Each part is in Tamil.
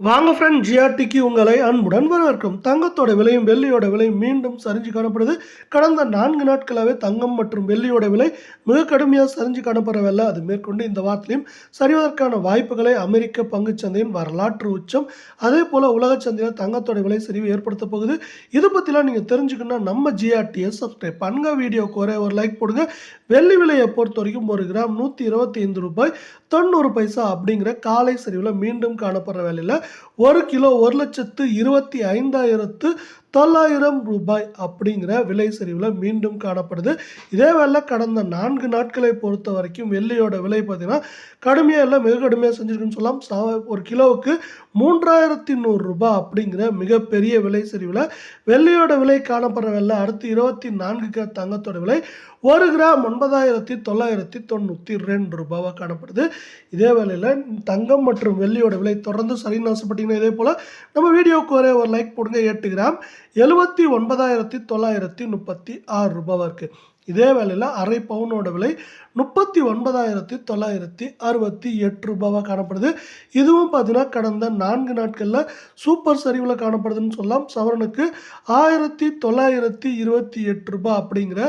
வாங்க ஃப்ரெண்ட் ஜிஆர்டிக்கு உங்களை அன்புடன் வரவேற்கும் தங்கத்தோட விலையும் வெள்ளியோட விலையும் மீண்டும் சரிஞ்சு காணப்படுது. கடந்த நான்கு நாட்களாகவே தங்கம் மற்றும் வெள்ளியோட விலை மிக கடுமையாக சரிஞ்சு காணப்படவில்லை. அது மேற்கொண்டு இந்த வாரத்திலையும் சரிவதற்கான வாய்ப்புகளை அமெரிக்க பங்குச்சந்தையின் வரலாற்று உச்சம். அதே போல் உலக சந்தையில் தங்கத்தோட விலை சரிவு ஏற்படுத்த போகுது. இதை பற்றிலாம் நீங்கள் தெரிஞ்சுக்கணும்னா நம்ம ஜிஆர்டியை சப்ஸ்கிரைப் பண்ணுங்க. வீடியோக்கு ஒரே ஒரு லைக் போடுங்க. வெள்ளி விலையை பொறுத்த வரைக்கும் ஒரு கிராம் நூற்றி இருபத்தி ஐந்து ரூபாய் தொண்ணூறு பைசா அப்படிங்கிற காலை சரிவில் மீண்டும் காணப்படுற வேலையில் ஒரு கிலோ ஒரு லட்சத்து இருபத்தி ஐந்தாயிரத்து தொள்ளாயிரம் ரூபாய் அப்படிங்கிற விலை சரிவில் மீண்டும் காணப்படுது. இதே வேலை கடந்த நான்கு நாட்களை பொறுத்த வரைக்கும் வெள்ளியோட விலை பார்த்தீங்கன்னா கடுமையாக இல்லை மிக கடுமையாக செஞ்சுருக்குன்னு சொல்லலாம். சா- ஒரு கிலோவுக்கு மூன்றாயிரத்தி நூறு ரூபாய் அப்படிங்கிற மிகப்பெரிய விலை சரிவில் வெள்ளியோட விலை காணப்படுற வெள்ளை அடுத்து இருபத்தி நான்கு கிலோ தங்கத்தோட விலை ஒரு கிராம் ஒன்பதாயிரத்தி தொள்ளாயிரத்தி தொண்ணூற்றி ரெண்டு ரூபாவாக காணப்படுது. இதே வேளையில் தங்கம் மற்றும் வெள்ளியோட விலை தொடர்ந்து சரின்னு ஆசைப்பட்டீங்கன்னா இதே போல் நம்ம வீடியோவுக்கு ஒரே ஒரு லைக் போடுங்க. எட்டு கிராம் எழுபத்தி ஒன்பதாயிரத்தி தொள்ளாயிரத்தி முப்பத்தி ஆறு ரூபாவாக இருக்குது இதே வேளையில் அரை பவுனோட விலை முப்பத்தி ஒன்பதாயிரத்தி தொள்ளாயிரத்தி அறுபத்தி எட்டு ரூபாவாக காணப்படுது. இதுவும் பார்த்தீங்கன்னா கடந்த நான்கு நாட்களில் சூப்பர் சரிவில் காணப்படுதுன்னு சொல்லலாம். சவரனுக்கு ஆயிரத்தி தொள்ளாயிரத்தி இருபத்தி எட்டு ரூபாய் அப்படிங்கிற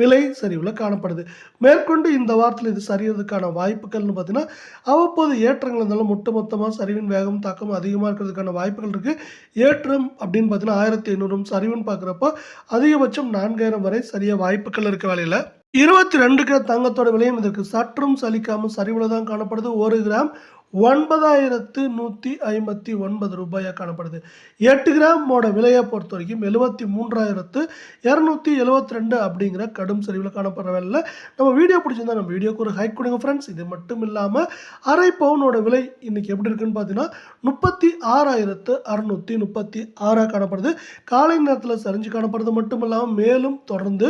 விலை சரிவில் காணப்படுது. மேற்கொண்டு இந்த வாரத்தில் இது சரியறதுக்கான வாய்ப்புகள்னு பார்த்தீங்கன்னா அவ்வப்போது ஏற்றங்கள் இருந்தாலும் ஒட்டு மொத்தமாக சரிவின் வேகம் தாக்கம் அதிகமாக இருக்கிறதுக்கான வாய்ப்புகள் இருக்குது ஏற்றம் அப்படின்னு பார்த்தீங்கன்னா ஆயிரத்தி ஐநூறும் சரிவுன்னு பார்க்குறப்போ அதிகபட்சம் நான்காயிரம் வரை சரிய வாய்ப்புகள் இருக்குது இருக்க வேலையில் இருபத்தி ரெண்டு கிராம் தங்கத்தோட விலையும் இதற்கு சற்றும் சலிக்காமல் சரிவில் தான் காணப்படுது. ஒரு கிராம் ஒன்பதாயிரத்து நூற்றி ஐம்பத்தி ஒன்பது ரூபாயாக காணப்படுது. எட்டு கிராமோட விலையை பொறுத்த வரைக்கும் எழுபத்தி மூன்றாயிரத்து இரநூத்தி எழுபத்தி ரெண்டு அப்படிங்கிற கடும் சரிவில் காணப்படுற வேலையில் நம்ம வீடியோ பிடிச்சிருந்தா நம்ம வீடியோக்கு ஒரு ஹைக் கொடுங்க ஃப்ரெண்ட்ஸ் இது மட்டும் இல்லாமல் அரை பவுனோட விலை இன்றைக்கி எப்படி இருக்குன்னு பார்த்தீங்கன்னா முப்பத்தி ஆறாயிரத்து அறுநூற்றி முப்பத்தி ஆறாக காணப்படுது. காலை நேரத்தில் சரிஞ்சு காணப்படுறது மட்டும் இல்லாமல் மேலும் தொடர்ந்து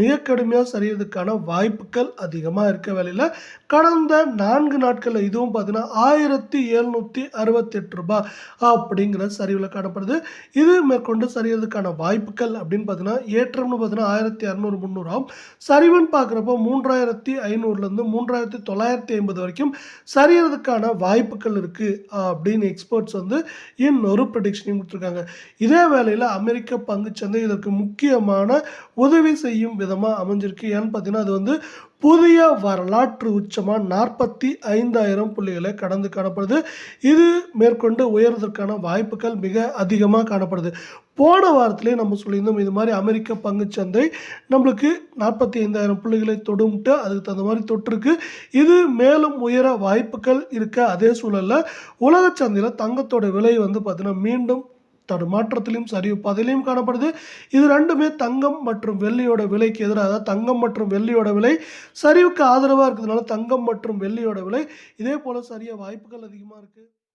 மிக கடுமையாக சரியறதுக்கான வாய்ப்புகள் அதிகமாக இருக்க வேலையில் கடந்த நான்கு நாட்களில் இதுவும் பார்த்தீங்கன்னா ஆயிரத்தி எழுநூற்றி அறுபத்தெட்டு ரூபாய் அப்படிங்கிற சரிவில் காணப்படுது. இது மேற்கொண்டு சரியறதுக்கான வாய்ப்புகள் அப்படின்னு பார்த்தீங்கன்னா ஏற்றம்னு பார்த்தீங்கன்னா ஆயிரத்தி அறநூறு முந்நூறாம் சரிவுன்னு பார்க்குறப்போ மூன்றாயிரத்தி ஐநூறுலேருந்து மூன்றாயிரத்தி தொள்ளாயிரத்தி ஐம்பது வரைக்கும் சரியறதுக்கான வாய்ப்புகள் இருக்குது அப்படின்னு எக்ஸ்பர்ட்ஸ் வந்து இன்னொரு ப்ரடிக்ஷனையும் கொடுத்துருக்காங்க. இதே வேளையில் அமெரிக்க பங்குச்சந்தை இதற்கு முக்கியமான உதவி செய்யும் விதமாக அமைஞ்சிருக்கு. ஏன்னு பார்த்தீங்கன்னா அது வந்து புதிய வரலாற்று உச்சமாக நாற்பத்தி ஐந்தாயிரம் புள்ளிகளை கடந்து காணப்படுது. இது மேற்கொண்டு உயர்வதற்கான வாய்ப்புகள் மிக அதிகமாக காணப்படுது. போன வாரத்திலே நம்ம சொல்லியிருந்தோம் இது மாதிரி அமெரிக்க பங்குச்சந்தை நம்மளுக்கு நாற்பத்தி ஐந்தாயிரம் புள்ளிகளை தொடும்ட்டு அதுக்கு தகுந்த மாதிரி தொற்றுருக்கு இது மேலும் உயர வாய்ப்புகள் இருக்க அதே சூழலில் உலக சந்தையில் தங்கத்தோட விலை வந்து பார்த்தீங்கன்னா மீண்டும் தடுமாற்றத்திலையும் சரிவு பாதையிலையும் காணப்படுது. இது ரெண்டுமே தங்கம் மற்றும் வெள்ளியோட விலைக்கு எதிராக தங்கம் மற்றும் வெள்ளியோட விலை சரிவுக்கு ஆதரவாக இருக்கிறதுனால தங்கம் மற்றும் வெள்ளியோட விலை இதே போல் சரிய வாய்ப்புகள் அதிகமாக இருக்குது